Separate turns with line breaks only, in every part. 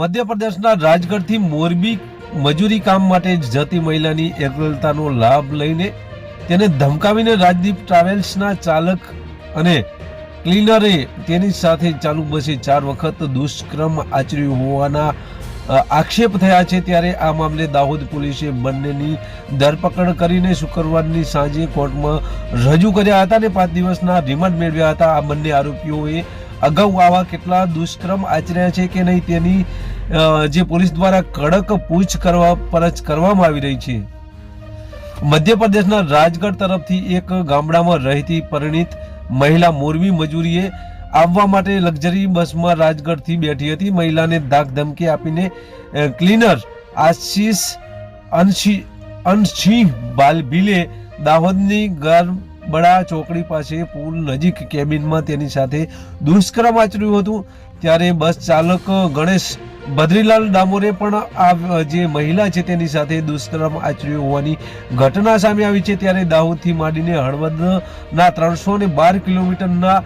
મધ્યપ્રદેશના રાજગઢથી મોરબી મજૂરી કામ માટે જતી મહિલાની એકલતાનો લાભ લઈને તેને ધમકાવીને રાજદીપ ટ્રાવેલ્સના ચાલક અને ક્લીનરે તેની સાથે ચાલુ બસે ચાર વખત દુષ્કર્મ આચર્યું હોવાના આક્ષેપ થયા છે ત્યારે આ મામલે દાહોદ પોલીસે બંનેની ધરપકડ કરીને શુક્રવારની સાંજે કોર્ટમાં રજૂ કર્યા હતા અને પાંચ દિવસના રિમાન્ડ મેળવ્યા હતા. આ બંને આરોપીઓએ અગાઉ આવા કેટલા દુષ્કર્મ આચર્યા છે કે નહીં તેની જે પોલીસ દ્વારા કડક પૂછ કરવા પરચ કરવામાં આવી રહી છે. મધ્યપ્રદેશના રાજગઢ તરફથી એક ગામડામાં રહેતી પરિણીત મહિલા મોરબી મજૂરીએ આવવા માટે લક્ઝરી બસમાં રાજગઢથી બેઠી હતી. મહિલાને ધાક ધમકી આપીને ક્લીનર આશીષ અનશી બાલ બાલભીલે દાહોદની ગરબડા ચોકડી પાસે પુલ નજીક કેબિનમાં તેની સાથે દુષ્કર્મ આચર્યું હતું. ત્યારે બસ ચાલક ગણેશ બદ્રીલાલ ડામોરે પણ આ જે મહિલા છે તેની સાથે દુષ્કર્મ આચર્યું હોવાની ઘટના સામે આવી છે ત્યારે દાહોદથી માંડીને હળવદના ત્રણસો ને બાર કિલોમીટરના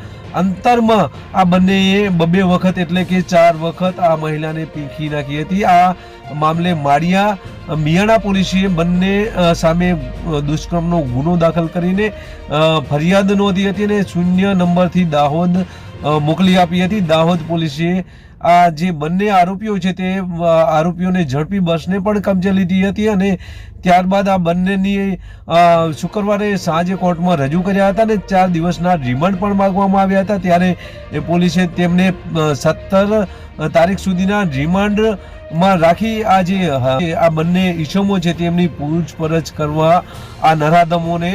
અંતરમાં આ બંનેએ બબે વખત એટલે કે ચાર વખત આ મહિલાને પીંખી નાખી હતી. આ મામલે માળિયા, મિયાણા પોલીસે બંને સામે દુષ્કર્મનો ગુનો દાખલ કરીને ફરિયાદ નોંધી હતી અને શૂન્ય નંબરથી દાહોદ મોકલી આપી હતી દાહોદ પોલીસે. આ જે બંને આરોપીઓ છે તે આરોપીઓને ઝડપી બસને પણ કબજે લીધી હતી અને ત્યારબાદ આ બંનેની શુક્રવારે સાંજે કોર્ટમાં રજૂ કર્યા હતા અને ચાર દિવસના રિમાન્ડ પણ માંગવામાં આવ્યા હતા. ત્યારે પોલીસે તેમને સત્તર તારીખ સુધીના રિમાન્ડમાં રાખી આ જે આ બંને ઈસમો છે તેમની પૂછપરછ કરવા આ નરાધમોને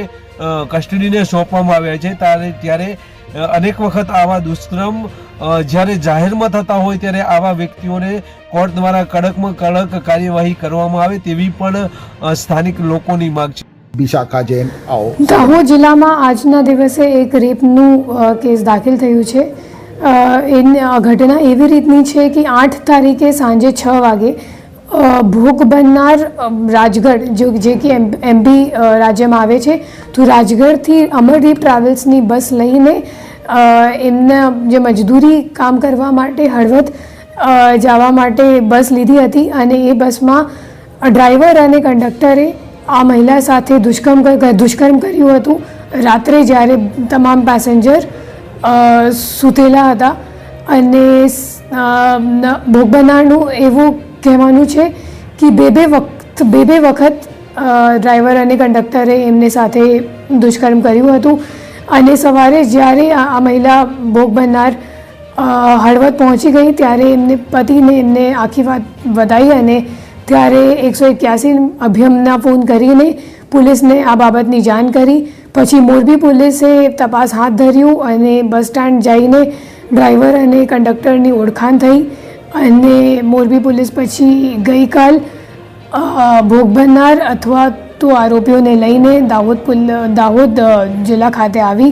કસ્ટડીને સોંપવામાં આવ્યા છે. ત્યારે ત્યારે અનેક વખત આવા દુષ્કર્મ જ્યારે જાહેરમાં થતા હોય ત્યારે આવા વ્યક્તિઓને કોર્ટ દ્વારા કડકમાં કડક કાર્યવાહી કરવામાં આવે તેવી પણ સ્થાનિક લોકોની માંગ છે.
વિશાખા જૈન આવો.
દાહોદ જિલ્લામાં આજના દિવસે એક રેપનું કેસ દાખલ થયું છે. એની આ ઘટના એવી રીતની છે કે આઠ તારીખે સાંજે છ વાગે ભોગ બનનાર રાજગઢ, જો જે કે એમ એમપી રાજ્યમાં આવે છે, તો રાજગઢથી અમરદીપ ટ્રાવેલ્સની બસ લઈને એમને જે મજદૂરી કામ કરવા માટે હળવદ જવા માટે બસ લીધી હતી અને એ બસમાં ડ્રાઈવર અને કંડક્ટરે આ મહિલા સાથે દુષ્કર્મ દુષ્કર્મ કર્યું હતું. રાત્રે જ્યારે તમામ પેસેન્જર સૂતેલા હતા અને ભોગ બનનારનું એવું કહેવાનું છે કે બે બે વખત, બે બે વખત ડ્રાઈવર અને કંડક્ટરે એમને સાથે દુષ્કર્મ કર્યું હતું. અને સવારે જ્યારે આ મહિલા ભોગ બનનાર હળવદ પહોંચી ગઈ, ત્યારે એમને પતિને એમને આખી વાત વધાઈ અને ત્યારે એકસો એક્યાસી અભિયમના ફોન કરીને પોલીસને આ બાબતની જાણ કરી. પછી મોરબી પોલીસે તપાસ હાથ ધર્યું અને બસ સ્ટેન્ડ જઈને ડ્રાઈવર અને કંડક્ટરની ઓળખાણ થઈ. અને મોરબી પોલીસ પછી ગઈકાલ ભોગ બનનાર અથવા તો આરોપીઓને લઈને દાહોદ પુલ, દાહોદ જિલ્લા ખાતે આવી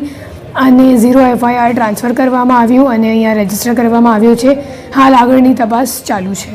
અને ઝીરો એફઆઈઆર ટ્રાન્સફર કરવામાં આવ્યું અને અહીંયા રજિસ્ટર કરવામાં આવ્યું છે. હાલ આગળની તપાસ ચાલુ છે.